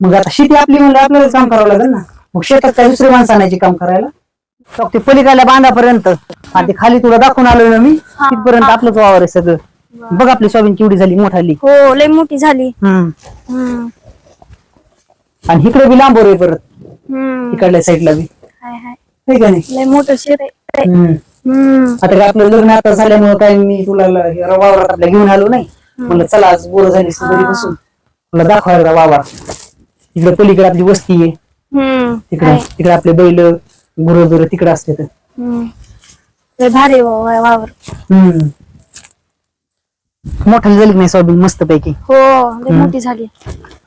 मग आता शेती आपली म्हणलं आपल्याला काम करावं लागेल ना. मग शेतात काय दुसरी माणसं आणायची काम करायला? तर ते पलीकडल्या बांधापर्यंत आणि ते खाली तुला दाखवून आलोय ना मी तिथपर्यंत आपलंच वावर आहे सगळं. बघ आपली सोयाबीन केवढी झाली मोठाली. हो लय मोठी झाली. हम्म. हम्म. आणि इकडे बी लांबवर आहे परत. हम्म. इकडल्या साईडला बी. हाय हाय. आहे का नाही? लय मोठं शेत आहे. हम्म. आता काय आपलं लग्न आता झाल्यामुळे काय मी तुला ल- वावरात आपल्या घेऊन आलो नाही. म्हणलं चला आज बोर झाली बसून. तुला दाखवायला वावर तिकडे पलीकडे आपली वस्ती आहे. तिकडे तिकडे आपले बैल गुरु गुरु तिकडे असते तर भारी वा- वावर. हम्म. झाली की नाही सोयाबीन? मस्त पैकी हो लय मोठी झाली.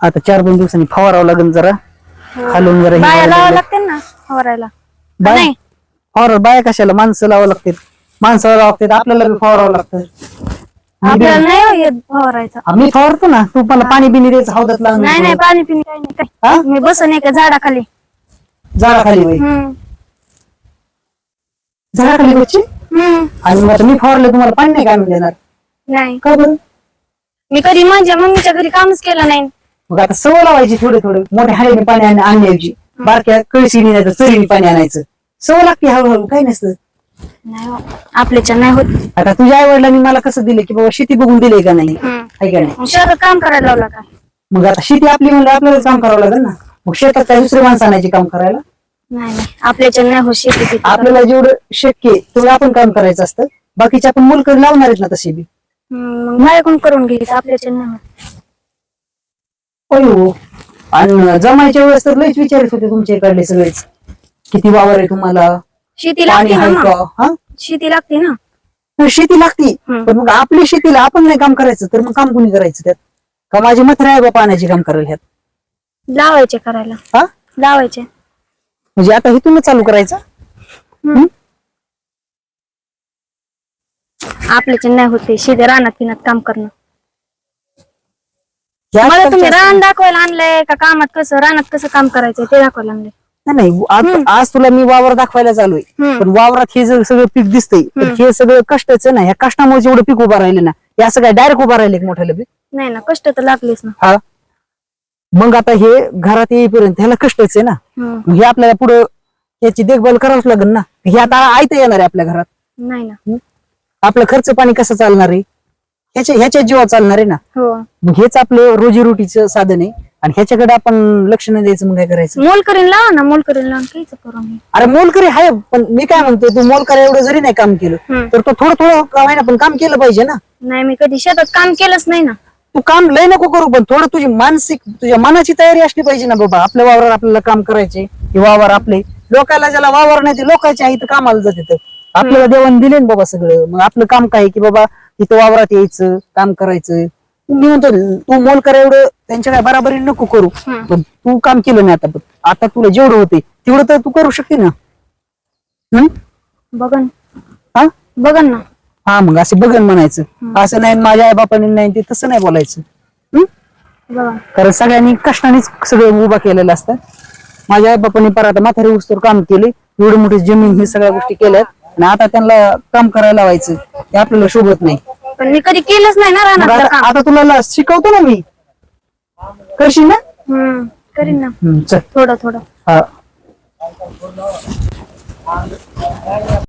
आता चार दोन दिवसांनी फवारावं लागेल जरा. खालून जरा हे बाया लावावं लागलं. लागते ना फवारायला? बाय. नाही? फवारा बाया कशाला? माणसं लावावं लागतात माणसं लावावं लागतात आपल्याला बी फवारावं लागतं. आपल्याला नाही येत फवारायचा आम्ही फवारतो ना. तू मला पाणी बिनी द्यायचं हौदात नाही नाही लावून पाणी पिणी काही नाही हा? मी बसन एका झाडाखाली. झाडाखाली बाई हम्म. झाडाखाली बच्ची हम्म. आणि मग आता मी फवारलं तुम्हाला पाणी नाही काय देणार? नाही. का बरं? मी कधी माझ्या मम्मीच्या घरी कामच केलं नाही. मग आता सवय लावायची थोडे थोडे. मोठ्या हाडीने पाणी आण- आणण्याऐवजी. बारक्या कळशीने नाही तर चरीने पाणी आणायचं. सवय लागते हळूहळू काही नसतं. नाही हो. आपल्याच्या नाही होत. आता तुझ्या आई वडिलांनी मला कसं दिलं की बाबा शेती बघून दिले का नाही? हम्म. आहे का नाही? मग शहरात काम करायला लावला का? मग आता शेती आपली म्हणलं आपल्याला काम करावं लागेल ना? मग शेतात काय दुसरी माणसं आणायची काम करायला? नाही नाही. आपल्याच्या नाही होत शेती. आपल्याला जेवढं शक्य आहे तेवढं आपण काम करायचं असतं. बाकीचे आपण मुलकर लावणार आहेत ना तसे बी. हम्म, मग माझ्याकडून करून घ्यायचं आपल्याच्या नाही होत. होय हो. आणि जमायच्या वेळेस तर लयच विचारत होते तुमच्या इकडले सगळेच. किती वावर आहे तुम्हाला? शेती पाणी लागते ना आहे मग. का? हा? शेती लागते ना. शेती लागती. हम्म. पण मग आपली शेतीला आपण नाही काम करायचं तर मग काम कोणी करायचं त्यात? का माझी मथर आहे बा पाण्याचे काम करायला ह्यात? लावायचे करायला. हा? लावायचे. म्हणजे आता इथूनच चालू करायचं? हम्म. आपल्याच्या नाही होते शेती रानात पिनात काम करणं. मला तुम्ही रान दाखवायला आणलंय का? कामात कसं रानात कसं काम करायचंय ते दाखवायला आणलंय. नाही, नाही आज- आज तुला मी वावर दाखवायला चालू आहे हम्म. पण वावरात हे जे सगळं पीक दिसतंय पण हे सगळं कष्टच ना ह्या कष्टामुळे जेवढं पीक उभा राहिले ना. हे असं काय डायरेक्ट उभा राहिले मोठ्याला पीक नाही ना कष्ट तर लागलेच ना. हा? मग आता हे घरात येईपर्यंत ह्याला कष्टच आहे ना. हम्म. मग हे आपल्याला पुढं याची देखभाल करावंच लागेल ना. हे आता आयतं येणार आहे आपल्या घरात. नाही ना. आपलं खर्च पाणी कसं चालणार आहे? ह्याच्या ह्याच्या जीवा चालणार आहे ना. हो. मग हेच आपलं रोजीरोटीचं साधन आहे. आणि ह्याच्याकडे आपण लक्ष नाही द्यायचं मग काय करायचं? मोल करीन लावा ना मोल करीन लावून काहीच करू अरे मोलकरी आहे पण मी काय म्हणतोय तू मोलकरी एवढं जरी नाही काम केलं हम्म. तर तो थोडं थोडं का होईना पण काम केलं पाहिजे ना. नाही मी कधी शेतात काम केलंच नाही ना. तू काम लय नको करू पण थोडं तुझी मानसिक तुझ्या मनाची तयारी असली पाहिजे ना बाबा आपल्या वावरात आपल्याला काम करायचे हे वावर आपले. लोकांना ज्याला वावर नाही ते लोकांच्या आहे इथं कामाला जाते तर आपल्याला देवाने दिले ना बाबा सगळं. मग आपलं काम काय की बाबा इथं वावरात यायचं काम करायचं मी म्हणतो तू मोल करा एवढं त्यांच्या काय बराबरी नको करू. हम्म. पण तू काम केलं नाही आता पण आता तुला जेवढं होते तेवढं तर तू करू शकते ना. हम्म? बघन. हा? बघन ना. हा मग असं बघन म्हणायचं. असं नाही माझ्या आई बापाने नाही ते तसं नाही बोलायचं. हम्म? कारण सगळ्यांनी कष्टानेच सगळं उभा केलेलं असतं. माझ्या आई बापाने पर आता म्हातारी उस्तर काम केले एवढी मोठी जमीन ही सगळ्या गोष्टी केल्यात. आणि आता त्यांना काम करायला लावायचं ते आपल्याला शोभत नाही. पण मी कधी केलंच नाही ना मग रानात आता काम. आता तुला ला- शिकवतो ना मी. करशील ना? हम्म करीन ना. हम्म, चल. थोडं थोडं. हा.